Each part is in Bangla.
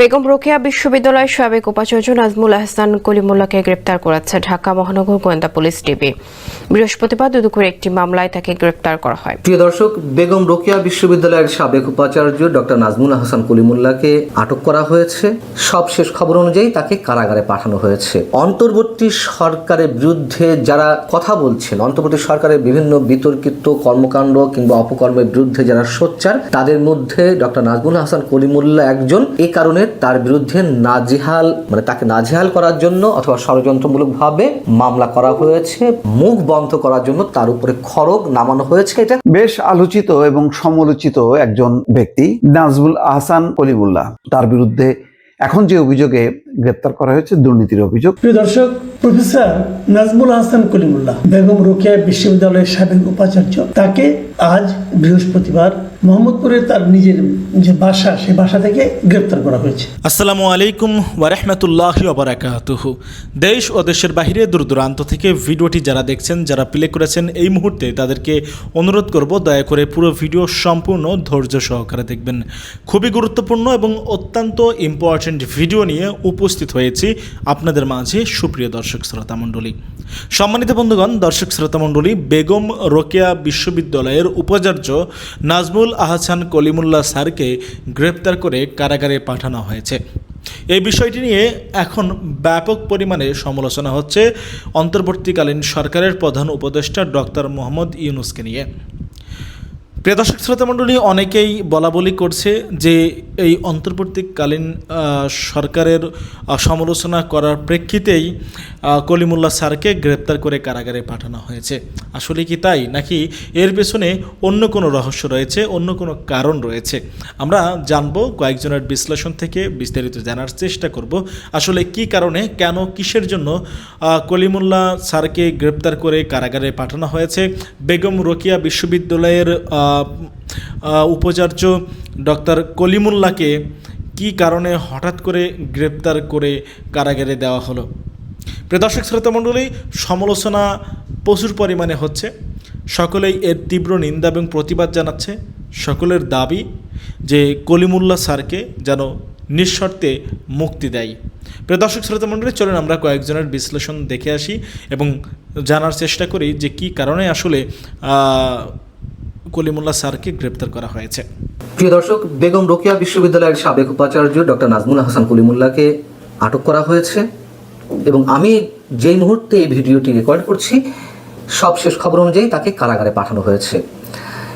বেগম রোকেয়া বিশ্ববিদ্যালয়ের সাবেক উপাচার্য নাজমুল আহসান কলিমুল্লাহকে গ্রেপ্তার করেছে ঢাকা মহানগর গোয়েন্দা পুলিশ ডিবি। বৃহস্পতিবার দুদকের একটি মামলায় তাকে গ্রেপ্তার করা হয়। প্রিয় দর্শক, বেগম রোকেয়া বিশ্ববিদ্যালয়ের সাবেক উপাচার্য ডক্টর নাজমুল হাসান কলিমুল্লাহকে আটক করা হয়েছে। সবশেষ খবর অনুযায়ী তাকে কারাগারে পাঠানো হয়েছে। অন্তর্বর্তী সরকারের বিরুদ্ধে যারা কথা বলছেন, অন্তর্বর্তী সরকারের বিভিন্ন বিতর্কিত কর্মকাণ্ড কিংবা অপকর্মের বিরুদ্ধে যারা সোচ্চার, তাদের মধ্যে ডক্টর নাজমুল হাসান কলিমুল্লাহ একজন। এই কারণে তার বিরুদ্ধে নাজিহাল মানে তাকে নাজিহাল করার জন্য অথবা ষড়যন্ত্রমূলকভাবে মামলা করা হয়েছে, মুখ বন্ধ করার জন্য তার উপরে খড়গ নামানো হয়েছে এটা। বেশ আলোচিত এবং সমালোচিত একজন ব্যক্তি নাজবুল আহসান কলিমুল্লাহ। তার বিরুদ্ধে এখন যে অভিযোগে গ্রেপ্তার করা হয়েছে দুর্নীতির অভিযোগ। প্রিয় দর্শক প্রফেসর নাজমুল হাসান কলিমুল্লাহ বেগম রোকেয়া বিশ্ববিদ্যালয়ের সাবেক উপাচার্য তাকে আজ বৃহস্পতিবার মোহাম্মদপুরের তার নিজের যে বাসা সে বাসা থেকে গ্রেপ্তার করা হয়েছে। আসসালামু আলাইকুম ওয়ারহমতুল্লাহি ওবরাকাতুহ দেশ ও দেশের বাহিরে দূর দূরান্ত থেকে ভিডিওটি যারা দেখছেন যারা প্লে করেছেন এই মুহূর্তে তাদেরকে অনুরোধ করব দয়া করে পুরো ভিডিও সম্পূর্ণ ধৈর্য সহকারে দেখবেন। খুবই গুরুত্বপূর্ণ এবং অত্যন্ত ইম্পর্ট্যান্ট ভিডিও নিয়ে উপস্থিত হয়েছি আপনাদের মাঝে সুপ্রিয় দর্শক শ্রোতা মণ্ডলী। সম্মানিত বন্ধুগণ, দর্শক শ্রোতা মণ্ডলী, বেগম রোকেয়া বিশ্ববিদ্যালয়ের উপাচার্য নাজমুল আহসান কলিমুল্লাহ স্যারকে গ্রেপ্তার করে কারাগারে পাঠানো হয়েছে। এই বিষয়টি নিয়ে এখন ব্যাপক পরিমাণে সমালোচনা হচ্ছে অন্তর্বর্তীকালীন সরকারের প্রধান উপদেষ্টা ডক্টর মোহাম্মদ ইউনুসকে নিয়ে। প্রিয় দর্শক শ্রোতামণ্ডলী অনেকেই বলা বলি করছে যে এই অন্তর্বর্তীকালীন সরকারের সমালোচনা করার প্রেক্ষিতেই কলিমুল্লা স্যারকে গ্রেপ্তার করে কারাগারে পাঠানো হয়েছে। আসলে কি তাই নাকি এর পেছনে অন্য কোনো রহস্য রয়েছে অন্য কোনো কারণ রয়েছে? আমরা জানব কয়েকজনের বিশ্লেষণ থেকে বিস্তারিত জানার চেষ্টা করব। আসলে কি কারণে কেন কিসের জন্য আহ, কলিমুল্লাহ স্যারকে গ্রেপ্তার করে কারাগারে পাঠানো হয়েছে? বেগম রোকিয়া বিশ্ববিদ্যালয়ের উপাচার্য ডক্টর কলিমুল্লাহকে কি কারণে হঠাৎ করে গ্রেপ্তার করে কারাগারে দেওয়া হলো? প্রিয় দর্শক, শ্রোতা মণ্ডলী, সমালোচনা প্রচুর পরিমাণে হচ্ছে। সকলেই এর তীব্র নিন্দা এবং প্রতিবাদ জানাচ্ছে। সকলের দাবি যে কলিমুল্লা স্যারকে যেন নিঃশর্তে মুক্তি দেয়। প্রিয় দর্শক, শ্রোতা মণ্ডলী, চলুন আমরা কয়েকজনের বিশ্লেষণ দেখে আসি এবং জানার চেষ্টা করি যে কি কারণে আসলে কলিমুল্লাহ স্যারকে গ্রেপ্তার করা হয়েছে। প্রিয় দর্শক, বেগম রোকেয়া বিশ্ববিদ্যালয়ের সাবেক উপাচার্য ডক্টর নাজমুল হাসান কলিমুল্লাহকে আটক করা হয়েছে এবং আমি যেই মুহূর্তে এই ভিডিওটি রেকর্ড করছি, সবশেষ খবর অনুযায়ী তাকে কারাগারে পাঠানো হয়েছে।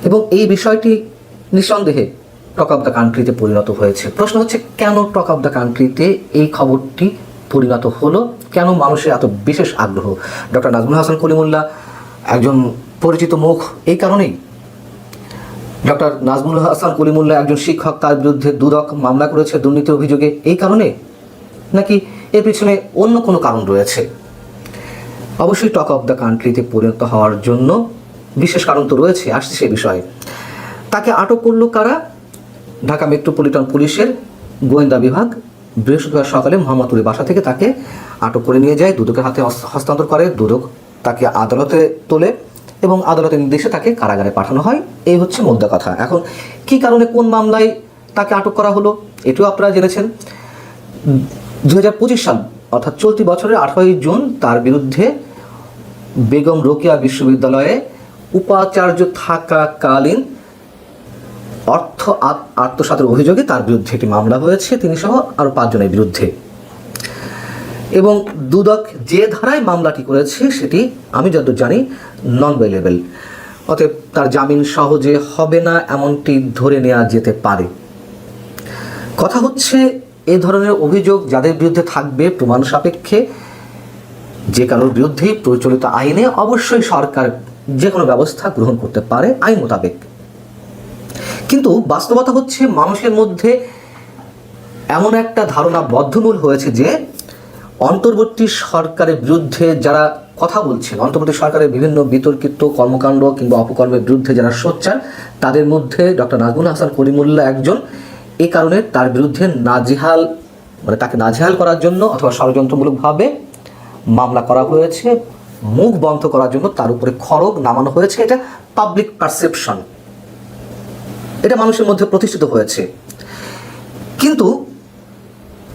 এবং এই বিষয়টি নিঃসন্দেহে টক অফ দ্য কান্ট্রিতে পরিণত হয়েছে। প্রশ্ন হচ্ছে, কেন টক অফ দ্য কান্ট্রিতে এই খবরটি পরিণত হলো? কেন মানুষের এত বিশেষ আগ্রহ? ডক্টর নাজমুল হাসান কলিমুল্লাহ একজন পরিচিত মুখ, এই কারণেই ডক্টর নাজমুল হাসান কলিমুল্লাহ একজন শিক্ষক, তার বিরুদ্ধে দুদক মামলা করেছে দুর্নীতির অভিযোগে। এই কারণে নাকি এর পিছনে অন্য কোনো কারণ রয়েছে? অবশ্যই টক অফ দ্য কান্ট্রিতে পরিণত হওয়ার জন্য বিশেষ কারণ তো রয়েছে, আসছে সে বিষয়ে। তাকে আটক করল কারা? ঢাকা মেট্রোপলিটন পুলিশের গোয়েন্দা বিভাগ। বৃহস্পতিবার সকালে মোহাম্মদপুরের বাসা থেকে তাকে আটক করে নিয়ে যায়, দুদকের হাতে হস্তান্তর করে, দুদক তাকে আদালতে তোলে। এবং আদালতের নির্দেশে তাকে কারাগারে পাঠানো হয়। এই হচ্ছে মোদ্দা কথা। এখন, কি কারণে কোন মামলায় তাকে আটক করা হলো, এটিও আপনারা জেনেছেন। দু হাজার পঁচিশ সাল, অর্থাৎ চলতি বছরের আঠারোই জুন, তার বিরুদ্ধে বেগম রোকেয়া বিশ্ববিদ্যালয়ে উপাচার্য থাকাকালীন অর্থ আত- আত্মসাতের অভিযোগে তার বিরুদ্ধে একটি মামলা হয়েছে। তিনি সহ আরও পাঁচজনের বিরুদ্ধে। এবং দুদক যে ধারায় মামলাটি করেছে, সেটি আমি যতদূর জানি নন বেলেবেল অতএব তার জামিন সহজে হবে না, এমনটি ধরে নেওয়া যেতে পারে। কথা হচ্ছে, এ ধরনের অভিযোগ যাদের বিরুদ্ধে থাকবে প্রমাণ সাপেক্ষে, যে কারোর বিরুদ্ধেই প্রচলিত আইনে অবশ্যই সরকার যে কোনো ব্যবস্থা গ্রহণ করতে পারে আইন মোতাবেক। কিন্তু বাস্তবতা হচ্ছে, মানুষের মধ্যে এমন একটা ধারণা বদ্ধমূল হয়েছে যে অন্তর্বর্তী সরকারের বিরুদ্ধে যারা কথা বলছেন, অন্তর্বর্তী সরকারের বিভিন্ন বিতর্কিত কর্মকাণ্ড কিংবা অপকর্মের বিরুদ্ধে যারা সোচ্চার, তাদের মধ্যে ডক্টর নাজমুল হাসান করিমুল্লাহ একজন। এ কারণে তার বিরুদ্ধে নাজেহাল মানে তাকে নাজেহাল করার জন্য অথবা ষড়যন্ত্রমূলকভাবে মামলা করা হয়েছে, মুখ বন্ধ করার জন্য তার উপরে খড়গ নামানো হয়েছে। এটা পাবলিক পারসেপশন এটা মানুষের মধ্যে প্রতিষ্ঠিত হয়েছে। কিন্তু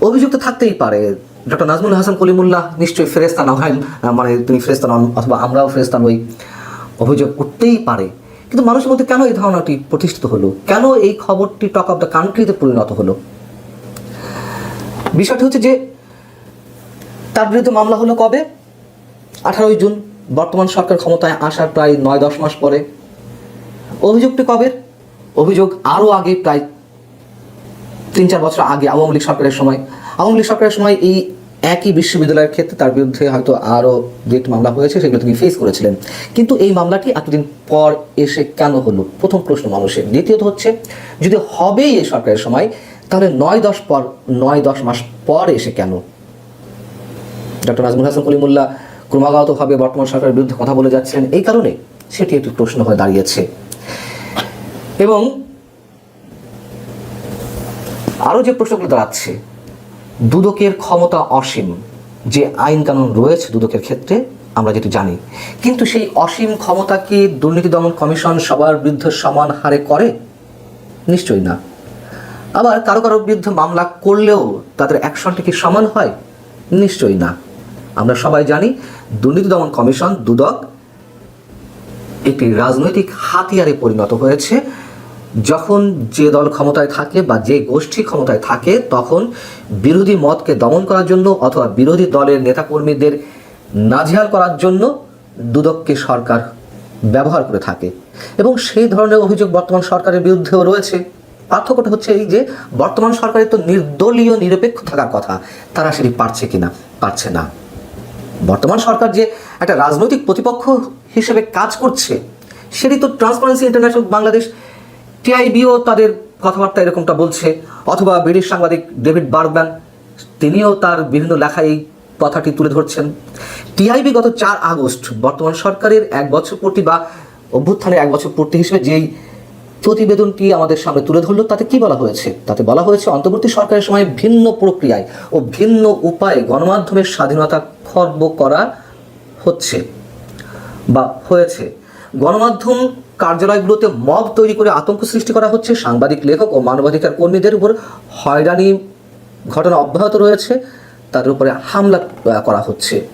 অভিযুক্ত থাকতেই পারে ডক্টর নাজমুল হাসান কলিমুল্লাহ নিশ্চয়ই ফেরেস্তা না হয় মানে তিনি ফেরেস্তা নন অথবা আমরাও ফেরেস্তা নই। অভিযোগ করতেই পারে। কিন্তু মানুষের মধ্যে কেন এই ধারণাটি প্রতিষ্ঠিত হলো? কেন এই খবরটি টক অফ দ্য কান্ট্রিতে পরিণত হলো? বিষয়টি হচ্ছে যে, তার বিরুদ্ধে মামলা হলো কবে? আঠারোই জুন, বর্তমান সরকার ক্ষমতায় আসার প্রায় নয় দশ মাস পরে। অভিযোগটি কবে? অভিযোগ আরও আগে, প্রায় তিন চার বছর আগে আওয়ামী লীগ সরকারের সময়। আওয়ামী লীগ সরকারের সময় এই একই বিশ্ববিদ্যালয়ের ক্ষেত্রে তার বিরুদ্ধে হয়তো আরও যে একটি মামলা হয়েছে, সেগুলো তিনি ফেস করেছিলেন। কিন্তু এই মামলাটি এতদিন পর এসে কেন হলো? প্রথম প্রশ্ন মানুষের। দ্বিতীয়ত হচ্ছে, যদি হবেই এই সরকারের সময়, তাহলে নয় দশ পর, নয় দশ মাস পর এসে কেন? ডক্টর নাজমুল হাসান কলিমুল্লাহ ক্রমাগতভাবে বর্তমান সরকারের বিরুদ্ধে কথা বলে যাচ্ছেন। এই কারণে সেটি একটি প্রশ্ন হয়ে দাঁড়িয়েছে। এবং আরও যে প্রশ্নগুলো দাঁড়াচ্ছে দুদকের ক্ষমতা অসীম। যে আইন কানুন রয়েছে দুদকের ক্ষেত্রে, আমরা যেটি জানি। কিন্তু সেই অসীম ক্ষমতা কি দুর্নীতি দমন কমিশন সবার বিরুদ্ধে সমান হারে করে? নিশ্চয়ই না। আবার কারও কারও বিরুদ্ধে মামলা করলেও তাদের অ্যাকশনটা কি সমান হয়? নিশ্চয়ই না। আমরা সবাই জানি দুর্নীতি দমন কমিশন, দুদক, একটি রাজনৈতিক হাতিয়ারে পরিণত হয়েছে। যখন যে দল ক্ষমতায় থাকে বা যে গোষ্ঠী ক্ষমতায় থাকে, তখন বিরোধী মতকে দমন করার জন্য অথবা বিরোধী দলের নেতাকর্মীদের নাজেহাল করার জন্য দুদককে সরকার ব্যবহার করে থাকে। এবং সেই ধরনের অভিযোগ বর্তমান সরকারের বিরুদ্ধেও রয়েছে। পার্থক্যটা হচ্ছে এই যে, বর্তমান সরকারের তো নির্দলীয়, নিরপেক্ষ থাকার কথা। তারা সেটি পারছে কিনা, পারছে না। বর্তমান সরকার যে একটা রাজনৈতিক প্রতিপক্ষ হিসেবে কাজ করছে, সেটি তো ট্রান্সপারেন্সি ইন্টারন্যাশনাল বাংলাদেশ টিআইবিও তাদের কথাবার্তা এরকমটা বলছে, অথবা ব্রিটিশ সাংবাদিক ডেভিড বার্গম্যান, তিনিও তার বিভিন্ন লেখায় এই কথাটি তুলে ধরছেন। টিআইবি গত চার আগস্ট, বর্তমান সরকারের এক বছর পূর্তি বা অভ্যুত্থানের এক বছর পূর্তি হিসেবে যেই প্রতিবেদনটি আমাদের সামনে তুলে ধরলো, তাতে কি বলা হয়েছে? তাতে বলা হয়েছে, অন্তর্বর্তী সরকারের সময় ভিন্ন প্রক্রিয়ায় ও ভিন্ন উপায়ে গণমাধ্যমের স্বাধীনতা খর্ব করা হচ্ছে বা হয়েছে। গণমাধ্যম কার্যালয়গুলোতে মব তৈরি করে আতঙ্ক সৃষ্টি করা হচ্ছে। সাংবাদিক, লেখক ও মানবাধিকার কর্মীদের উপর হয়রানি ঘটনা অব্যাহত রয়েছে। তাদের উপরে হামলা করা হচ্ছে।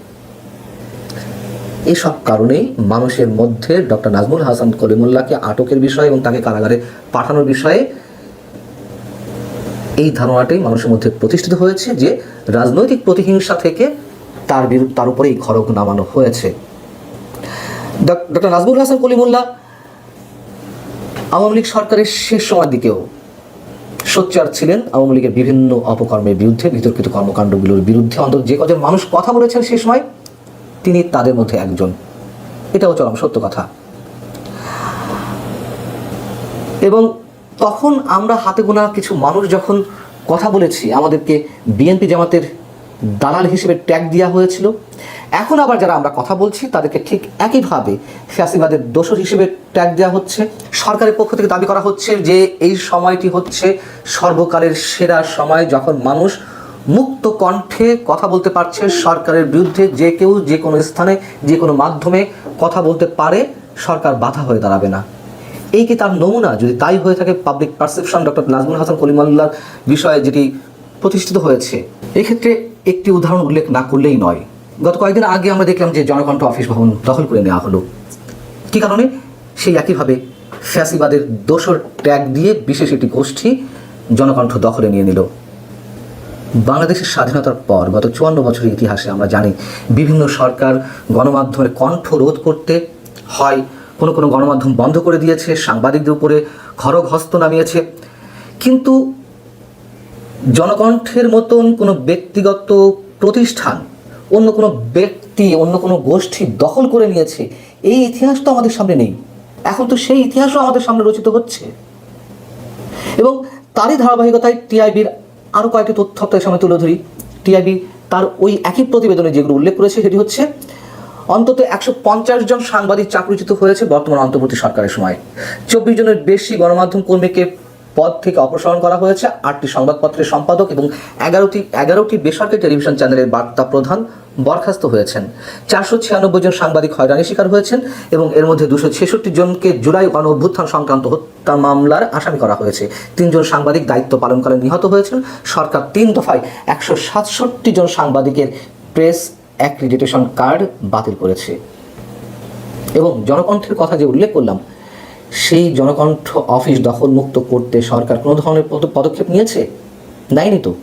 এসব কারণেই মানুষের মধ্যে ডক্টর নাজমুল হাসান কলিমুল্লাহকে আটকের বিষয়ে এবং তাকে কারাগারে পাঠানোর বিষয়ে এই ধারণাটাই মানুষের মধ্যে প্রতিষ্ঠিত হয়েছে যে রাজনৈতিক প্রতিহিংসা থেকে তার বিরুদ্ধে, তার উপরেই খড়গ নামানো হয়েছে। ডক- ডক্টর নাজমুল হাসান কলিমুল্লাহ আওয়ামী লীগ সরকারের শেষ সময়ের দিকেও সোচ্চার ছিলেন আওয়ামী লীগের বিভিন্ন অপকর্মের বিরুদ্ধে বিতর্কিত কর্মকাণ্ডগুলোর বিরুদ্ধে। অন্তত যে কজন মানুষ কথা বলেছেন সে সময় তিনি তাদের মধ্যে একজন। এটাও চরম সত্য কথা। এবং তখন আমরা হাতে গোনা কিছু মানুষ যখন কথা বলেছি, আমাদেরকে বিএনপি জামাতের দালাল হিসেবে ট্যাগ দেওয়া হয়েছিল। এখন আবার যারা আমরা কথা বলছি, তাদেরকে ঠিক একইভাবে ফ্যাসিবাদের দোষর হিসেবে ট্যাগ দেওয়া হচ্ছে। সরকারের পক্ষ থেকে দাবি করা হচ্ছে যে, এই সময়টি হচ্ছে সর্বকালের সেরা সময় যখন মানুষ মুক্ত কণ্ঠে কথা বলতে পারছে। সরকারের বিরুদ্ধে যে কেউ যে কোনো স্থানে, যে কোনো মাধ্যমে কথা বলতে পারে, সরকার বাধা হয়ে দাঁড়াবে না। এই কি তার নমুনা? যদি তাই হয়ে থাকে public perception doctor Nazmul Hasan কলিমাল্লার বিষয়ে যেটি প্রতিষ্ঠিত হয়েছে। এক্ষেত্রে একটি উদাহরণ উল্লেখ না করলেই নয়। গত কয়েকদিন আগে আমরা দেখলাম যে জনকণ্ঠ অফিস ভবন দখল করে নেওয়া হলো। কী কারণে? সেই একইভাবে ফ্যাসিবাদের দোসর ট্যাগ দিয়ে বিশেষ একটি গোষ্ঠী জনকণ্ঠ দখলে নিয়ে নিল। বাংলাদেশের স্বাধীনতার পর গত চুয়ান্ন বছরের ইতিহাসে আমরা জানি, বিভিন্ন সরকার গণমাধ্যমের কণ্ঠ রোধ করতে হয়। কোনো কোনো গণমাধ্যম বন্ধ করে দিয়েছে, সাংবাদিকদের উপরে খড়গ হস্ত নামিয়েছে। কিন্তু জনকণ্ঠের মতন কোনো ব্যক্তিগত প্রতিষ্ঠান, অন্য কোনো ব্যক্তি, অন্য কোনো গোষ্ঠী দখল করে নিয়েছে, এই ইতিহাস তো আমাদের সামনে নেই। এখন তো সেই ইতিহাসও আমাদের সামনে রচিত হচ্ছে। এবং তারই ধারাবাহিকতায় টিআইবির আরও কয়েকটি তথ্য আপনাদের সামনে তুলে ধরি। টিআইবি তার ওই একই প্রতিবেদনে যেগুলো উল্লেখ করেছে, সেটি হচ্ছে, অন্তত একশো পঞ্চাশ জন সাংবাদিক চাকরিচ্যুত হয়েছে বর্তমান অন্তর্বর্তী সরকারের সময়। চব্বিশ জনের বেশি গণমাধ্যম কর্মীকে পদ থেকে অপসারণ করা হয়েছে। আটটি সংবাদপত্রের সম্পাদক এবং এগারোটি এগারোটি বেসরকারি টেলিভিশন চ্যানেলের বার্তা প্রধান বরখাস্ত হয়েছেন। চারশো ছিয়ানব্বই জন সাংবাদিক হয়রানির শিকার হয়েছেন এবং এর মধ্যে দুশো ছেষট্টি জনকে জুলাই গণ অভ্যুত্থান সংক্রান্ত হত্যা মামলার আসামি করা হয়েছে। তিনজন সাংবাদিক দায়িত্ব পালনকালে নিহত হয়েছেন। সরকার তিন দফায় একশো সাতষট্টি জন সাংবাদিকের প্রেস অ্যাক্রিডিটেশন কার্ড বাতিল করেছে। এবং জনকণ্ঠের কথা যে উল্লেখ করলাম সেই জনকণ্ঠ অফিস দখলমুক্ত করতে সরকার কোনো ধরনের পদক্ষেপ নিয়েছে? নেয়নি তো।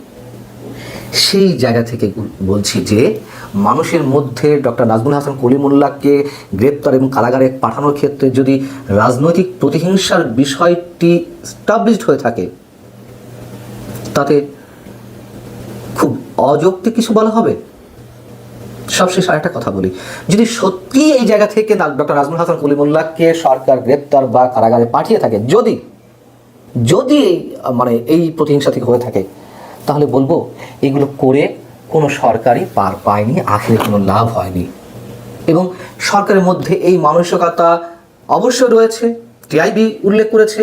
সেই জায়গা থেকে বলছি যে, মানুষের মধ্যে ডক্টর নাজমুল হাসান কলিমুল্লাহকে গ্রেপ্তার এবং কারাগারে পাঠানোর ক্ষেত্রে যদি রাজনৈতিক প্রতিহিংসার বিষয়টি স্টাবলিশড হয়ে থাকে, তাতে খুব অযৌক্তিক কিছু বলা হবে? সবশেষ আরেকটা কথা বলি। যদি সত্যি এই জায়গা থেকে ডক্টর নাজমুল হাসান কলিমুল্লাহকে সরকার গ্রেপ্তার বা কারাগারে পাঠিয়ে থাকে, যদি যদি মানে এই প্রতিহিংসা থেকে হয়ে থাকে, তাহলে বলব, এগুলো করে কোনো সরকারই পার পায়নি, আখেরে কোনো লাভ হয়নি। এবং সরকারের মধ্যে এই মানসিকতা অবশ্যই রয়েছে, টিআইবি উল্লেখ করেছে,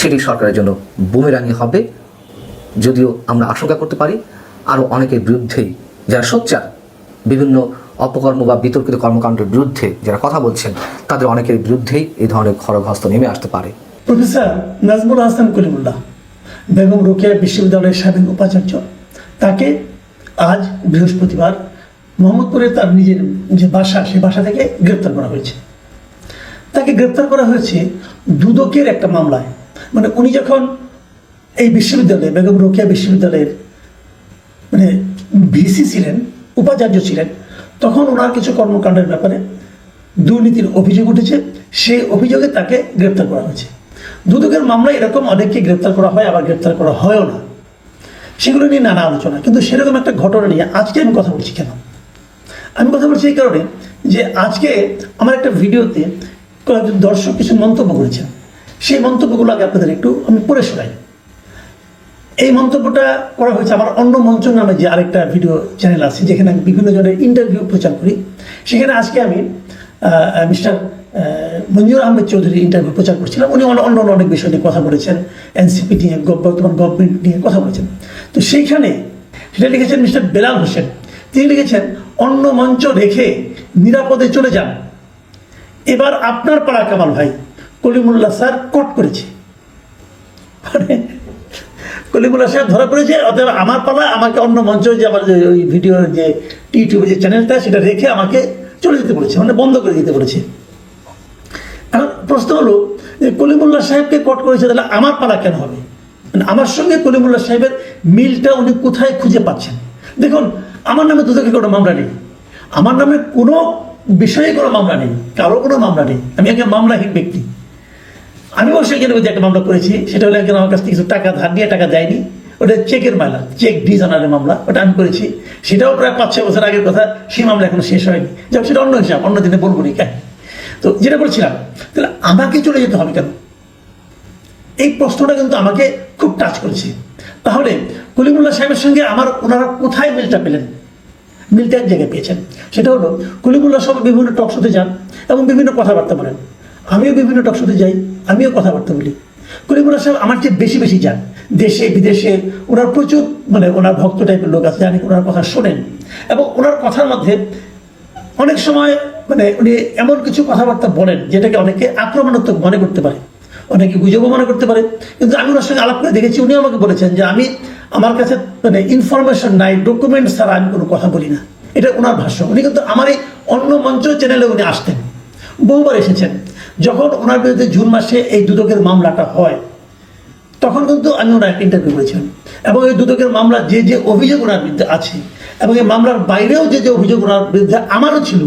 সেটি সরকারের জন্য বুমেরাঙ্গি হবে, যদিও আমরা আশঙ্কা করতে পারি। আরও অনেকের বিরুদ্ধেই যারা সোচ্চার, বিভিন্ন অপকর্ম বা বিতর্কিত কর্মকাণ্ডের বিরুদ্ধে যারা কথা বলছেন, তাদের অনেকের বিরুদ্ধেই এই ধরনের খড়গহস্ত নেমে আসতে পারে। প্রফেসর নাজমুল হাসান কলিমুল্লাহ বেগম রোকেয়া বিশ্ববিদ্যালয়ের সাবেক উপাচার্য, তাকে আজ বৃহস্পতিবার মোহাম্মদপুরে তার নিজের যে বাসা, সে বাসা থেকে গ্রেপ্তার করা হয়েছে। তাকে গ্রেপ্তার করা হয়েছে দুদকের একটা মামলায়। মানে উনি যখন এই বিশ্ববিদ্যালয়ে, বেগম রোকেয়া বিশ্ববিদ্যালয়ের মানে ভিসি ছিলেন, উপাচার্য ছিলেন, তখন ওনার কিছু কর্মকাণ্ডের ব্যাপারে দুর্নীতির অভিযোগ উঠেছে। সেই অভিযোগে তাকে গ্রেপ্তার করা হয়েছে। দুদকের মামলায় এরকম অনেককে গ্রেপ্তার করা হয়, আবার গ্রেপ্তার করা হয়ও না। সেগুলো নিয়ে নানা আলোচনা, কিন্তু সেরকম একটা ঘটনা নিয়ে আজকে আমি কথা বলছি কেন? আমি কথা বলছি এই কারণে যে আজকে আমার একটা ভিডিওতে কয়েকজন দর্শক কিছু মন্তব্য করেছেন। সেই মন্তব্যগুলো আগে আপনাদের একটু আমি পড়ে শোনাই। এই মন্তব্যটা করা হয়েছে আমার অন্য মঞ্চ নামে যে আরেকটা ভিডিও চ্যানেল আছে, যেখানে আমি বিভিন্ন জনের ইন্টারভিউ প্রচার করি। সেখানে আজকে আমি মিস্টার মঞ্জুর আহমেদ চৌধুরী ইন্টারভিউ প্রচার করছিলাম। উনি অন্য অন্য অনেক বিষয় নিয়ে কথা বলেছেন। এনসিপি নিয়ে বর্তমান গভর্নমেন্ট নিয়ে কথা বলেছেন। তো সেইখানে সেটা লিখেছেন মিস্টার বেলাল হোসেন। তিনি লিখেছেন, অন্য মঞ্চ রেখে নিরাপদে চলে যান। এবার আপনার পাড়া কামাল ভাই কলিমুল্লাহ স্যার কোট করেছে। মানে কলিমুল্লাহ সাহেব ধরা পড়েছে, অতএব আমার পালা আমাকে অন্য মঞ্চ যে আমার যে ওই ভিডিও যে ইউটিউবে যে চ্যানেলটা, সেটা রেখে আমাকে চলে যেতে বলেছে মানে বন্ধ করে দিতে বলেছে। এখন প্রশ্ন হলো যে কলিমুল্লাহ সাহেবকে কট করেছে, তাহলে আমার পালা কেন হবে? মানে আমার সঙ্গে কলিমুল্লাহ সাহেবের মিলটা উনি কোথায় খুঁজে পাচ্ছেন? দেখুন, আমার নামে দুদকে কোনো মামলা নেই। আমার নামে কোনো বিষয়ে কোনো মামলা নেই, কারও কোনো মামলা নেই। আমি একজন মামলাহীন ব্যক্তি। আমি অবশ্য এখানে যে একটা মামলা করেছি, সেটা হলো একজন আমার কাছ থেকে কিছু টাকা ধার নিয়ে টাকা দেয়নি। ওটা চেকের মামলা চেক ডিজানারের মামলা, ওটা আমি করেছি। সেটাও প্রায় পাঁচ, ছয় বছর আগের কথা সেই মামলা এখনও শেষ হয়নি। যাক, সেটা অন্য হিসাব, অন্য দিনে বলব নি, কেন? তো যেটা বলছিলাম, তাহলে আমাকে চলে যেতে হবে কেন? এই প্রশ্নটা কিন্তু আমাকে খুব টাচ করেছে। তাহলে কলিমুল্লাহ সাহেবের সঙ্গে আমার ওনারা কোথায় মিলটা পেলেন? মিলটা এক জায়গায় পেয়েছেন। সেটা হলো, কলিমুল্লাহ সব বিভিন্ন টক শোতে যান এবং বিভিন্ন কথাবার্তা বলেন। আমিও বিভিন্ন টক শোতে যাই, আমিও কথাবার্তা বলি। কলিমুল্লাহ সাহেব আমার চেয়ে বেশি বেশি যান। দেশে, বিদেশে ওনার প্রচুর মানে ওনার ভক্ত টাইপের লোক আছে, জানি ওনার কথা শোনেন। এবং ওনার কথার মধ্যে অনেক সময় মানে উনি এমন কিছু কথাবার্তা বলেন, যেটাকে অনেকে আক্রমণাত্মক মনে করতে পারে। অনেকে গুজবও মনে করতে পারে। কিন্তু আমি ওনার সঙ্গে আলাপ করে দেখেছি উনি আমাকে বলেছেন যে আমি, আমার কাছে মানে ইনফরমেশন নাই ডকুমেন্ট ছাড়া আমি কোনো কথা বলি না। এটা ওনার ভাষ্য। উনি কিন্তু আমার এই অন্য মঞ্চ চ্যানেলে উনি আসতেন। বহুবার এসেছেন। যখন ওনার বিরুদ্ধে জুন মাসে এই দুদকের মামলাটা হয়, তখন কিন্তু আমি ওনার একটা ইন্টারভিউ করেছিলাম এবং এই দুদকের মামলা যে যে অভিযোগ ওনার বিরুদ্ধে আছে, এবং এই মামলার বাইরেও যে যে অভিযোগ ওনার বিরুদ্ধে আমারও ছিল,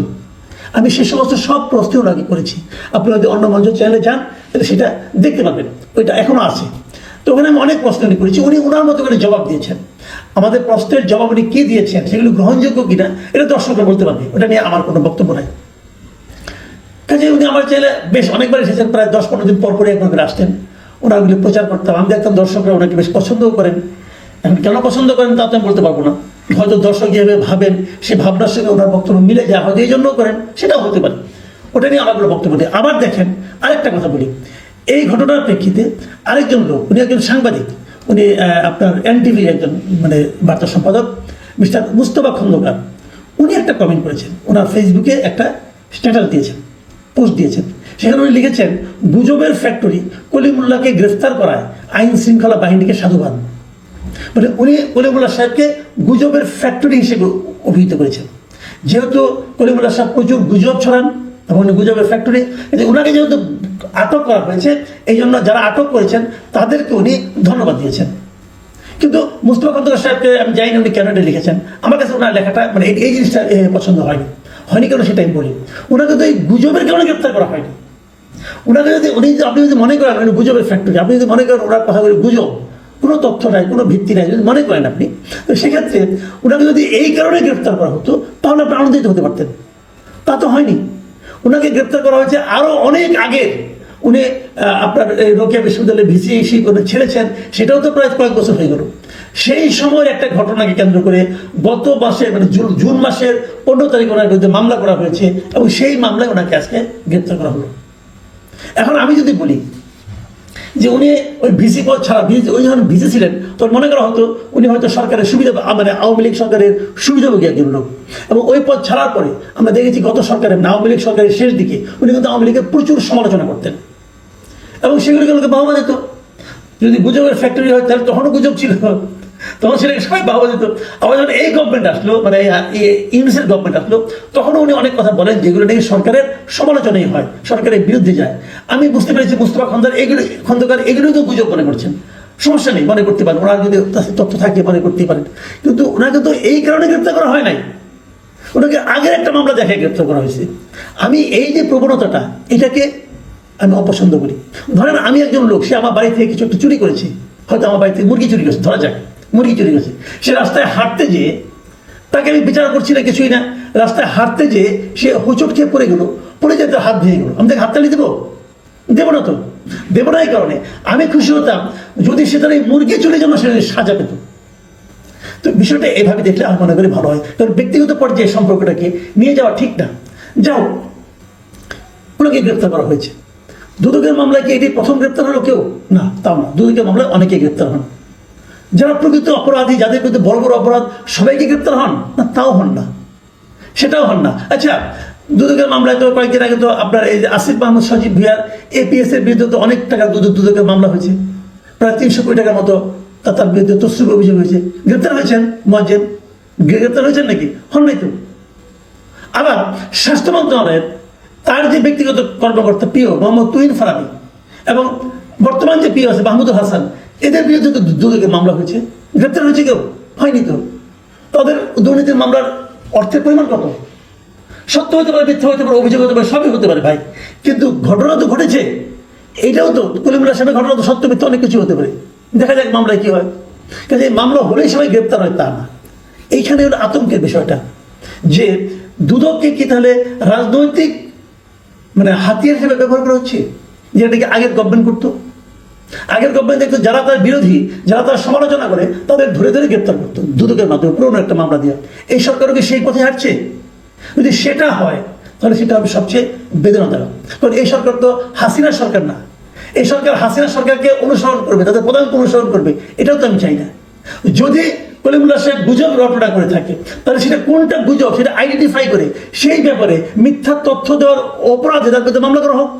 আমি সে সমস্ত সব প্রশ্ন ওনাকে করেছি। আপনি যদি অন্য মঞ্চ চ্যানেলে যান, তাহলে সেটা দেখতে পাবেন। ওইটা এখনও আছে। তো ওখানে আমি অনেক প্রশ্ন উনি করেছি, উনি ওনার মতো করে জবাব দিয়েছেন। আমাদের প্রশ্নের জবাব উনি কী দিয়েছেন, সেগুলো গ্রহণযোগ্য কিনা, এটা দর্শকরা বলতে পারবে। ওটা নিয়ে আমার কোনো বক্তব্য নাই। কাজে উনি আমার চ্যানেলে বেশ অনেকবার এসেছেন, প্রায় দশ পনেরো দিন পর পরে একবার করে আসতেন। ওনাগুলি প্রচার করতাম। আমি দেখতাম দর্শকরা ওনাকে বেশ পছন্দও করেন। এখন কেন পছন্দ করেন তা তো আমি বলতে পারব না। হয়তো দর্শক যেভাবে ভাবেন, সে ভাবনার সঙ্গে ওনার বক্তব্য মিলে যায়, হয়তো এই জন্যও করেন, সেটাও হতে পারে। ওটা নিয়ে আমার বক্তব্য নেই আবার দেখেন, আরেকটা কথা বলি। এই ঘটনার প্রেক্ষিতে আরেকজন লোক, উনি একজন সাংবাদিক, উনি আপনার এনটিভির একজন মানে বার্তা সম্পাদক, মিস্টার মুস্তফা খন্দকার। উনি একটা কমেন্ট করেছেন। ওনার ফেসবুকে একটা স্ট্যাটাস দিয়েছেন। পোস্ট দিয়েছেন। সেখানে উনি লিখেছেন, গুজবের ফ্যাক্টরি কলিমুল্লাহকে গ্রেফতার করায় আইন শৃঙ্খলা বাহিনীকে সাধুবাদ। মানে উনি কলিমুল্লাহ সাহেবকে গুজবের ফ্যাক্টরি হিসেবে অভিহিত করেছেন। যেহেতু কলিমুল্লাহ সাহেব প্রচুর গুজব ছড়ান এবং উনি গুজবের ফ্যাক্টরি ওনাকে যেহেতু আটক করা হয়েছে এই জন্য যারা আটক করেছেন, তাদেরকে উনি ধন্যবাদ দিয়েছেন। কিন্তু মুস্তফা খন্দকার সাহেবকে আমি জানি উনি কেন লিখেছেন। আমার কাছে ওনার লেখাটা মানে এই জিনিসটা পছন্দ হয়নি। হয়নি কেন সেটা আমি বলি ওনাকে তো এই গুজবের কারণে গ্রেপ্তার করা হয়নি। ওনাকে যদি উনি আপনি যদি মনে করেন উনি গুজবের ফ্যাক্টরি আপনি যদি মনে করেন ওনার কথা বলি গুজব, কোনো তথ্য নাই, কোনো ভিত্তি নাই, যদি মনে করেন আপনি, তো সেক্ষেত্রে ওনাকে যদি এই কারণে গ্রেপ্তার করা হতো, তাহলে আপনি আনন্দিত হতে পারতেন। তা তো হয়নি। ওনাকে গ্রেপ্তার করা হয়েছে আরও অনেক আগে উনি আপনার রোকেয়া বিশ্ববিদ্যালয়ে ভিসি এসি করে ছেড়েছেন, সেটাও তো প্রায় কয়েক বছর হয়ে গেল। সেই সময়ের একটা ঘটনাকে কেন্দ্র করে গত মাসে মানে জুন জুন মাসের পনেরো তারিখ ওনার বিরুদ্ধে মামলা করা হয়েছে এবং সেই মামলায় ওনাকে আজকে গ্রেপ্তার করা হলো। এখন আমি যদি বলি যে উনি ওই ভিসি পদ ছাড়া ওই যখন ভিসি ছিলেন, তখন মনে করা হতো উনি হয়তো সরকারের সুবিধা মানে আওয়ামী লীগ সরকারের সুবিধাভোগী একজন লোক। এবং ওই পদ ছাড়ার পরে আমরা দেখেছি গত সরকারের মানে আওয়ামী লীগ সরকারের শেষ দিকে উনি কিন্তু আওয়ামী লীগের প্রচুর সমালোচনা করতেন। এবং সেগুলিকে লোকে বাহবা যেত যদি গুজবের ফ্যাক্টরি হয়, তাহলে তখনও গুজব ছিল। তখন সেটাকে সবাই বাহবা যেত আবার যখন এই গভর্নমেন্ট আসলো মানে ইউনিসের গভর্নমেন্ট আসলো, তখনও উনি অনেক কথা বলেন যেগুলো নাকি সরকারের সমালোচনাই হয়, সরকারের বিরুদ্ধে যায়। আমি বুঝতে পেরেছি মুস্তফা খন্দকার এগুলো, খন্দকার এগুলোই তো গুজব মনে করছেন। সমস্যা নেই, মনে করতে পারেন। ওনার যদি তথ্য থাকে, মনে করতেই পারেন। কিন্তু ওনাকে তো এই কারণে গ্রেপ্তার করা হয় নাই। ওনাকে আগের একটা মামলা দেখে গ্রেপ্তার করা হয়েছে। আমি এই যে প্রবণতাটা, এটাকে আমি অপছন্দ করি। ধরেন আমি একজন লোক, সে আমার বাড়ি থেকে কিছু একটা চুরি করেছে। হয়তো আমার বাড়ি থেকে মুরগি চুরি করেছে, ধরা যাক, মুরগি চুরি করেছে। সে রাস্তায় হাঁটতে যেয়ে, তাকে আমি বিচার করছি না, কিছুই না, রাস্তায় হাঁটতে যেয়ে সে হোঁচট খেয়ে পড়ে গেলো, পড়ে যেতে হাত ভেঙে গেলো। আমি তাকে হাততালি দেবো? দেবো না তো। দেবো না এই কারণে। আমি খুশি হতাম, যদি সে তার এই মুরগি চুরির জন্য সে সাজা পেত। তো বিষয়টা এভাবে দেখলে আমার মনে করি ভালো হয়। কারণ ব্যক্তিগত পর্যায়ে সম্পর্কটাকে নিয়ে যাওয়া ঠিক না। যাও ওনাকে গ্রেপ্তার করা হয়েছে। দুদকের মামলায় কি এটি প্রথম গ্রেপ্তার হলো কেউ? না, তাও না। দুদকের মামলায় অনেকে গ্রেপ্তার হন। যারা প্রকৃত অপরাধী, যাদের বিরুদ্ধে বড় বড় অপরাধ, সবাইকে গ্রেপ্তার হন? না, তাও হন না। সেটাও হন না। আচ্ছা দুদকের মামলায় তো কয়েকদিন আগে তো আপনার এই যে আসিফ মাহমুদ সজীব ভিয়ার এপিএস এর বিরুদ্ধে তো অনেক টাকা দুদক দুদকের মামলা হয়েছে। প্রায় তিনশো কোটি টাকার মতো তা তার বিরুদ্ধে তসরুপ অভিযোগ হয়েছে। গ্রেপ্তার হয়েছেন মজ্জেদ গ্রেপ্তার হয়েছেন নাকি? হন নাই তো। আবার স্বাস্থ্য মন্ত্রণালয়ের তার যে ব্যক্তিগত কর্মকর্তা প্রিয় মোহাম্মদ তুহিন ফারামি, এবং বর্তমান যে প্রিয় আছে মাহমুদুল হাসান, এদের বিরুদ্ধে তো দুদকের মামলা হয়েছে। গ্রেপ্তার হয়েছে কেউ? হয়নি তো। তাদের দুর্নীতির মামলার অর্থের পরিমাণ কত? সত্য হতে পারে, মিথ্যা হতে পারে, অভিযোগ হতে পারে, সবই হতে পারে ভাই। কিন্তু ঘটনা তো ঘটেছে। এইটাও তো কলিমুল্লাহ সাহেবের ঘটনা তো সত্য, মিথ্যা অনেক কিছু হতে পারে। দেখা যাক মামলায় কি হয়। কাজে মামলা হলেই সবাই গ্রেপ্তার হয় তা না। এইখানে হলো আতঙ্কের বিষয়টা। যে দুদককে কি তাহলে রাজনৈতিক মানে হাতিয়ার হিসেবে ব্যবহার করা হচ্ছে, যেটাকে আগের গভর্নমেন্ট করতো। আগের গভর্নমেন্ট দেখতো যারা তার বিরোধী, যারা তার সমালোচনা করে, তাদের ধরে ধরে গ্রেপ্তার করতো, দুদকের মাধ্যমে, পুরোনো একটা মামলা দিয়ে। এই সরকারও কি সেই পথে হাঁটছে। যদি সেটা হয়, তাহলে সেটা হবে সবচেয়ে বেদনাদায়ক। কারণ এই সরকার তো হাসিনা সরকার না। এই সরকার হাসিনা সরকারকে অনুসরণ করবে, তাদের প্রধানকে অনুসরণ করবে, এটাও তো আমি চাই না। যদি কলিমুল্লাহ সাহেব গুজব রটনা করে থাকে। তাহলে সেটা কোনটা গুজব? সেটা আইডেন্টিফাই করে। সেই ব্যাপারে মিথ্যা তথ্য দেওয়ার অপরাধে তার বিরুদ্ধে মামলা করা হোক।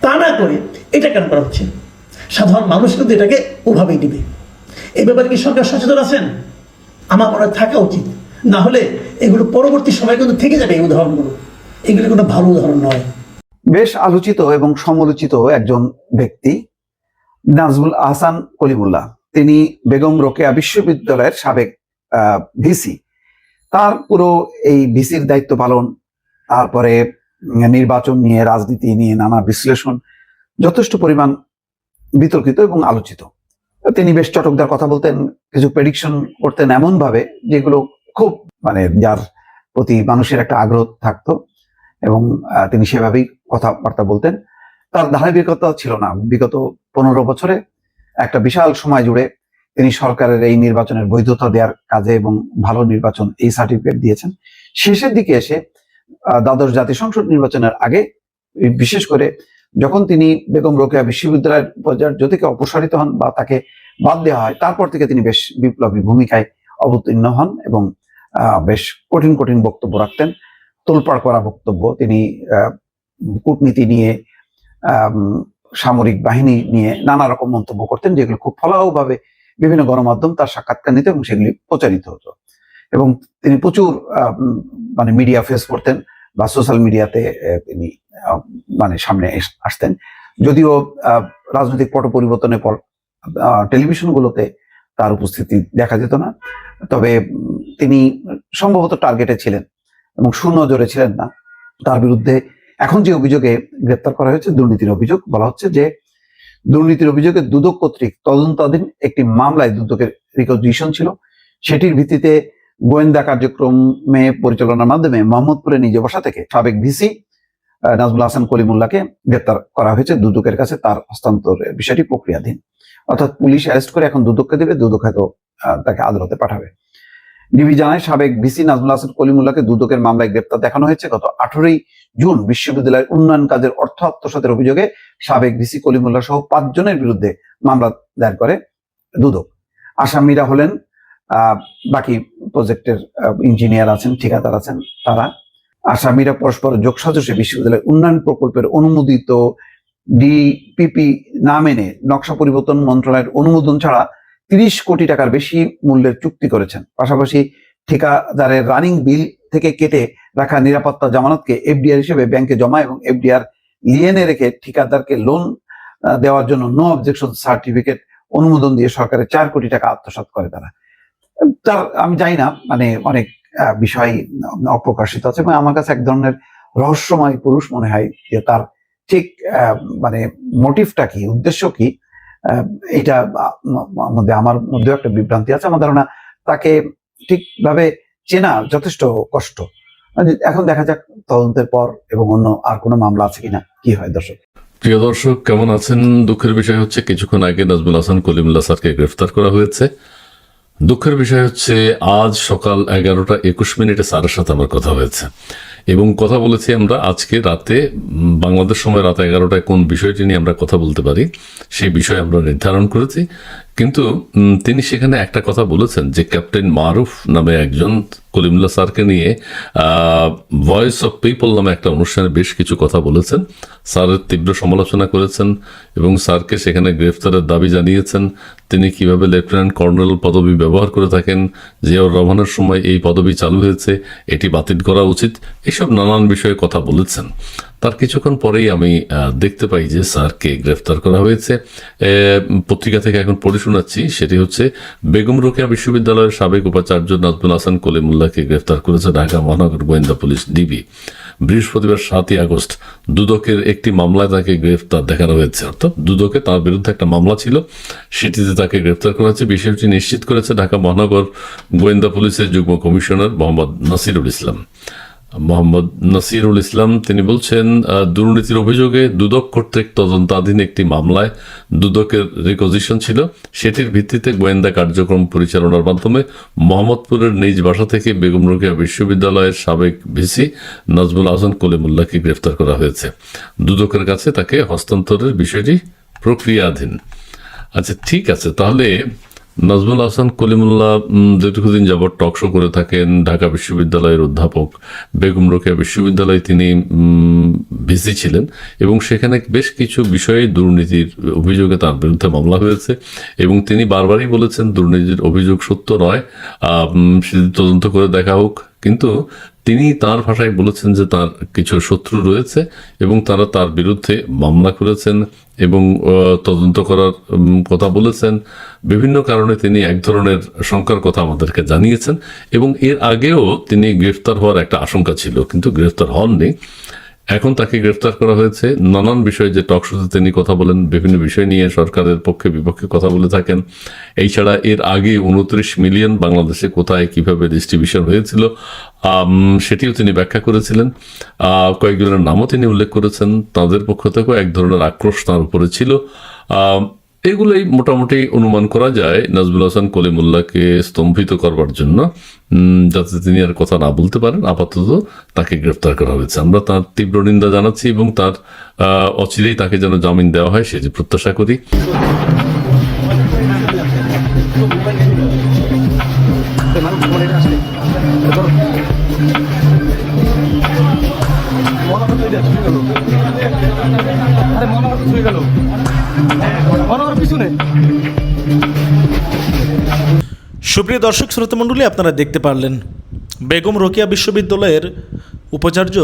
তা না করে এটা কেন করা হচ্ছে? সাধারণ মানুষ কিন্তু এটাকে ওভাবেই নেবে। এই ব্যাপারে কি সরকার সচেতন আছেন? আমার মনে থাকা উচিত। না হলে এগুলো পরবর্তী সময় কিন্তু থেকে যাবে এই উদাহরণগুলো। এগুলো কোনো ভালো উদাহরণ নয়। বেশ আলোচিত এবং সমালোচিত একজন ব্যক্তি, নাজমুল আহসান কলিমুল্লাহ। তিনি বেগম রোকেয়া বিশ্ববিদ্যালয়ের সাবেক ভিসি। তার পুরো এই ভিসির দায়িত্ব পালন, তারপরে নির্বাচন নিয়ে, রাজনীতি নিয়ে নানা বিশ্লেষণ যথেষ্ট পরিমাণ বিতর্কিত এবং আলোচিত। তিনি বেশ চটকদার কথা বলতেন, কিছু প্রেডিকশন করতেন এমন ভাবে যেগুলো খুব মানে যার প্রতি মানুষের একটা আগ্রহ থাকতো এবং তিনি সেভাবেই কথাবার্তা বলতেন। তার ধারাবাহিকতা ছিল না। বিগত পনেরো বছরে একটা বিশাল সময় জুড়ে তিনি সরকারের এই নির্বাচনের বৈধতা দেওয়ার কাজে এবং ভালো নির্বাচন এই সার্টিফিকেট দিয়েছেন। শেষের দিকে এসে দ্বাদশ জাতীয় সংসদ নির্বাচনের আগে, বিশেষ করে যখন তিনি বেগম রোকেয়া বিশ্ববিদ্যালয়ের উপাচার্য থেকে অপসারিত হন বা তাকে বাদ দেওয়া হয়, তারপর থেকে তিনি বেশ বিপ্লবী ভূমিকায় অবতীর্ণ হন এবং বেশ কঠিন কঠিন বক্তব্য রাখতেন। তোলপাড় করা বক্তব্য তিনি কূটনীতি নিয়ে সামরিক বাহিনী নিয়ে নানা রকম মন্তব্য করতেন, যেগুলো খুব ফলাওভাবে বিভিন্ন গণমাধ্যম তার সাক্ষাৎকার নিত এবং সেগুলি প্রচারিত হতো। এবং তিনি প্রচুর মানে মিডিয়া ফেস করতেন বা সোশ্যাল মিডিয়াতে তিনি মানে সামনে আসতেন। যদিও রাজনৈতিক পট পরিবর্তনের পর টেলিভিশনগুলোতে তার উপস্থিতি দেখা যেত না। তবে তিনি সম্ভবত টার্গেটে ছিলেন এবং সুনজরে ছিলেন না। তার বিরুদ্ধে এখন যে অভিযোগে গ্রেপ্তার করা হয়েছে, দুর্নীতির অভিযোগ, বলা হচ্ছে যে দুর্নীতির অভিযোগে দুদক কর্তৃক তদন্তাধীন একটি মামলায় দুদকের রিকজিশন ছিল। সেটির ভিত্তিতে গোয়েন্দা কার্যক্রমে পরিচালনার মাধ্যমে মোহাম্মদপুরে নিজ বসা থেকে সাবেক ভিসি নাজমুল হাসান কলিমুল্লাহকে গ্রেপ্তার করা হয়েছে দুদকের কাছে তার হস্তান্তরের বিষয়টি প্রক্রিয়াধীন। অর্থাৎ পুলিশ অ্যারেস্ট করে এখন দুদককে দেবে, দুদক হয়তো তাকে আদালতে পাঠাবে। ডিবি জানায় সাবেক ভিসি নাজমুল হাসান কলিমুল্লাহকে দুদকের মামলায় গ্রেপ্তার দেখানো হয়েছে। গত আঠারোই জুন বিশ্ববিদ্যালয়ের উন্নয়ন কাজের অর্থ আত্মসাতের অভিযোগে সাবেক ভিসি কলিমুল্লাহ সহ পাঁচজনের বিরুদ্ধে মামলা দায়ের করে দুদক। আসামিরা হলেন বাকি প্রজেক্টের ইঞ্জিনিয়ার আছেন, ঠিকাদার আছেন তারা। আসামিরা পরস্পর যোগসাজসে বিশ্ববিদ্যালয়ের উন্নয়ন প্রকল্পের অনুমোদিত ডিপিপি না মেনে নকশা পরিবর্তন মন্ত্রণালয়ের অনুমোদন ছাড়া তিরিশ কোটি টাকার বেশি মূল্যের চুক্তি করেছেন। পাশাপাশি ঠিকাদারের রানিং বিল থেকে কেটে রাখা নিরাপত্তা জামানতকে এফডিআর হিসেবে ব্যাংকে জমা এবং এফডিআর লিয়েনে রেখে ঠিকাদারকে লোন দেওয়ার জন্য নো অবজেকশন সার্টিফিকেট অনুমোদন দিয়ে সরকারের চার কোটি টাকা আত্মসাৎ করে তারা। তার, আমি জানি না মানে অনেক বিষয় অপ্রকাশিত আছে এবং আমার কাছে এক ধরনের রহস্যময় পুরুষ মনে হয় যে তার ঠিক মানে মোটিভটা কি, উদ্দেশ্য কি এটা মধ্যে আমার মধ্যেও একটা বিভ্রান্তি আছে, আমার ধারণা তাকে ঠিকভাবে চেনা যথেষ্ট কষ্ট। এখন দেখা যাক তদন্তের পর এবং অন্য আর কোনো মামলা আছে কিনা, কি হয় দর্শক। প্রিয় দর্শক, কেমন আছেন? দুঃখের বিষয় হচ্ছে, কিছুক্ষণ আগে নাজমুল হাসান কলিমুল্লাহ স্যারকে গ্রেফতার করা হয়েছে। দুঃখের বিষয় হচ্ছে, আজ সকাল এগারোটা একুশ মিনিটে স্যারের সাথে আমার কথা হয়েছে। এবং কথা বলেছি আমরা আজকে রাতে বাংলাদেশ সময় রাত এগারোটায় কোন বিষয়টি নিয়ে আমরা কথা বলতে পারি, সেই বিষয়ে আমরা নির্ধারণ করেছি। কিন্তু তিনি সেখানে একটা কথা বলেছেন যে ক্যাপ্টেন মারুফ নামে একজন কলিমুল্লাহ স্যারকে নিয়ে ভয়েস অফ পিপল নামে একটা অনুষ্ঠানে বেশ কিছু কথা বলেছেন। স্যারের তীব্র সমালোচনা করেছেন এবং স্যারকে সেখানে গ্রেফতারের দাবি জানিয়েছেন। তিনি কীভাবে লেফটেন্যান্ট কর্নেল পদবি ব্যবহার করে থাকেন, জিয়াউর রহমানের সময় এই পদবি চালু হয়েছে, এটি বাতিল করা উচিত, এসব নানান বিষয়ে কথা বলেছেন। তার কিছুক্ষণ পরেই আমি দেখতে পাই যে স্যারকে গ্রেফতার করা হয়েছে। পত্রিকা থেকে এখন পড়ে শোনাচ্ছি, সেটি হচ্ছে, বেগম রোকেয়া বিশ্ববিদ্যালয়ের সাবেক উপাচার্য নাজমুল হাসান কলিমুল্লাহকে গ্রেফতার করেছে ঢাকা মহানগর গোয়েন্দা পুলিশ ডিবি। বৃহস্পতিবার সাতই আগস্ট, দুদকের একটি মামলায় তাকে গ্রেফতার দেখানো হয়েছে। অর্থাৎ দুদকে তার বিরুদ্ধে একটা মামলা ছিল, সেটিতে তাকে গ্রেফতার করা হয়েছে। বিষয়টি নিশ্চিত করেছে ঢাকা মহানগর গোয়েন্দা পুলিশের যুগ্ম কমিশনার মোহাম্মদ নাসিরুল ইসলাম। মোহাম্মদ নাসিরুল ইসলাম, তিনি বলছেন দুর্নীতির অভিযোগে দুদক কর্তৃক তদন্তাধীন একটি মামলায় দুদকের রিকজিশন ছিল। সেটির ভিত্তিতে গোয়েন্দা কার্যক্রম পরিচালনার মাধ্যমে মোহাম্মদপুরের নিজ বাসা থেকে বেগম রোকেয়া বিশ্ববিদ্যালয়ের সাবেক ভিসি নাজমুল আহসান কলিমুল্লাহকে গ্রেফতার করা হয়েছে। দুদকের কাছে তাকে হস্তান্তরের বিষয়টি প্রক্রিয়াধীন। আচ্ছা ঠিক আছে, তাহলে নাজমুল হাসান কলিমুল্লাহ দীর্ঘদিন যাবৎ টক শো করে থাকেন ঢাকা বিশ্ববিদ্যালয়ের অধ্যাপক বেগম রোকেয়া বিশ্ববিদ্যালয়ে তিনি ভিসি ছিলেন এবং সেখানে বেশ কিছু বিষয়ে দুর্নীতির অভিযোগে তার বিরুদ্ধে মামলা হয়েছে এবং তিনি বারবারই বলেছেন দুর্নীতির অভিযোগ সত্য নয় সেটি তদন্ত করে দেখা হোক। কিন্তু তিনি তার ভাষায় বলেছেন যে তার কিছু শত্রু রয়েছে এবং তারা তার বিরুদ্ধে মামলা করেছেন। এবং তদন্ত করার কথা বলেছেন। বিভিন্ন কারণে তিনি এক ধরনের শঙ্কার কথা আমাদেরকে জানিয়েছেন এবং এর আগেও তিনি গ্রেফতার হওয়ার একটা আশঙ্কা ছিল, কিন্তু গ্রেফতার হননি। এখন তাকে গ্রেফতার করা হয়েছে। নানান বিষয়ে যে টকশোতে তিনি কথা বলেন, বিভিন্ন বিষয় নিয়ে সরকারের পক্ষে বিপক্ষে কথা বলে থাকেন। এই ছাড়া এর আগে উনত্রিশ মিলিয়ন বাংলাদেশে কোথায় কীভাবে ডিস্ট্রিবিউশন হয়েছিল সেটিও তিনি ব্যাখ্যা করেছিলেন। কয়েকজনের নামও তিনি উল্লেখ করেছেন। তাদের পক্ষ থেকেও এক ধরনের আক্রোশ তার উপরে ছিল। এগুলোই মোটামুটি অনুমান করা যায়। নাজমুল হাসান কলিমুল্লাহকে স্তম্ভিত করবার জন্য। যাতে তিনি আর কথা না বলতে পারেন, আপাতত তাকে গ্রেফতার করা হয়েছে। আমরা তার তীব্র নিন্দা জানাচ্ছি এবং তার অচিরেই তাকে যেন জামিন দেওয়া হয়, সে যে প্রত্যাশা করি। সুপ্রিয় দর্শক, শ্রোতমণ্ডলী, আপনারা দেখতে পারলেন, বেগম রোকিয়া বিশ্ববিদ্যালয়ের উপাচার্য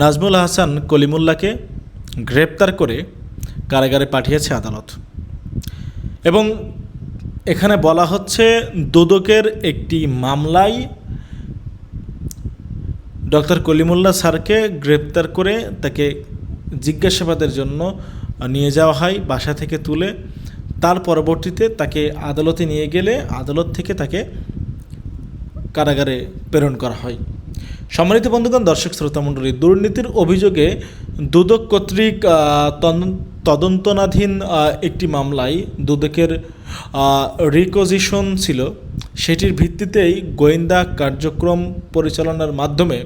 নাজমুল হাসান কলিমুল্লাহকে গ্রেপ্তার করে কারাগারে পাঠিয়েছে আদালত। এবং এখানে বলা হচ্ছে, দুদকের একটি মামলায় ডক্টর কলিমুল্লাহ স্যারকে গ্রেপ্তার করে তাকে জিজ্ঞাসাবাদের জন্য নিয়ে যাওয়া হয়, বাসা থেকে তুলে তার পরবর্তীতে তাকে আদালতে নিয়ে গেলে আদালত থেকে তাকে কারাগারে প্রেরণ করা হয়। সম্মানিত বন্ধুগণ, দর্শক শ্রোতামণ্ডলী দুর্নীতির অভিযোগে দুদক কর্তৃক তদন্তনাধীন একটি মামলায় দুদকের রিকোজিশন ছিল। সেটির ভিত্তিতেই গোয়েন্দা কার্যক্রম পরিচালনার মাধ্যমে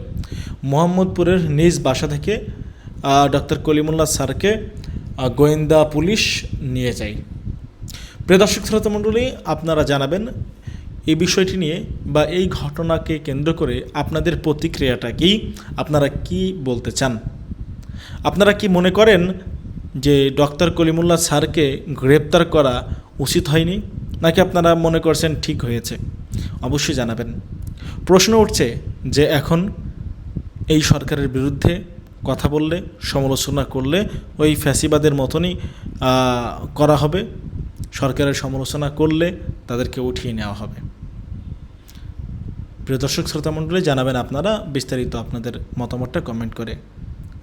মোহাম্মদপুরের নিজ বাসা থেকে ডক্টর কলিমুল্লাহ স্যারকে গোয়েন্দা পুলিশ নিয়ে যায়। প্রিয় দর্শক শ্রোতামণ্ডলী আপনারা জানাবেন এই বিষয়টি নিয়ে বা এই ঘটনাকে কেন্দ্র করে আপনাদের প্রতিক্রিয়াটা কি? আপনারা কি বলতে চান? আপনারা কি মনে করেন যে ডক্টর কলিমুল্লাহ স্যারকে গ্রেপ্তার করা উচিত হয়নি, নাকি আপনারা মনে করছেন ঠিক হয়েছে? অবশ্যই জানাবেন। প্রশ্ন উঠছে যে এখন এই সরকারের বিরুদ্ধে কথা বললে, সমালোচনা করলে ওই ফ্যাসিবাদের মতনই করা হবে। সরকারের সমালোচনা করলে তাদেরকে উঠিয়ে নেওয়া হবে। প্রিয় দর্শক শ্রোতামণ্ডলী জানাবেন আপনারা বিস্তারিত আপনাদের মতামতটা কমেন্ট করে।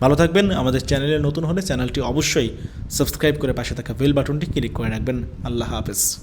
ভালো থাকবেন, আমাদের চ্যানেলে নতুন হলে চ্যানেলটি অবশ্যই সাবস্ক্রাইব করে পাশে থাকা বেল বাটনটি ক্লিক করে রাখবেন। আল্লাহ হাফেজ।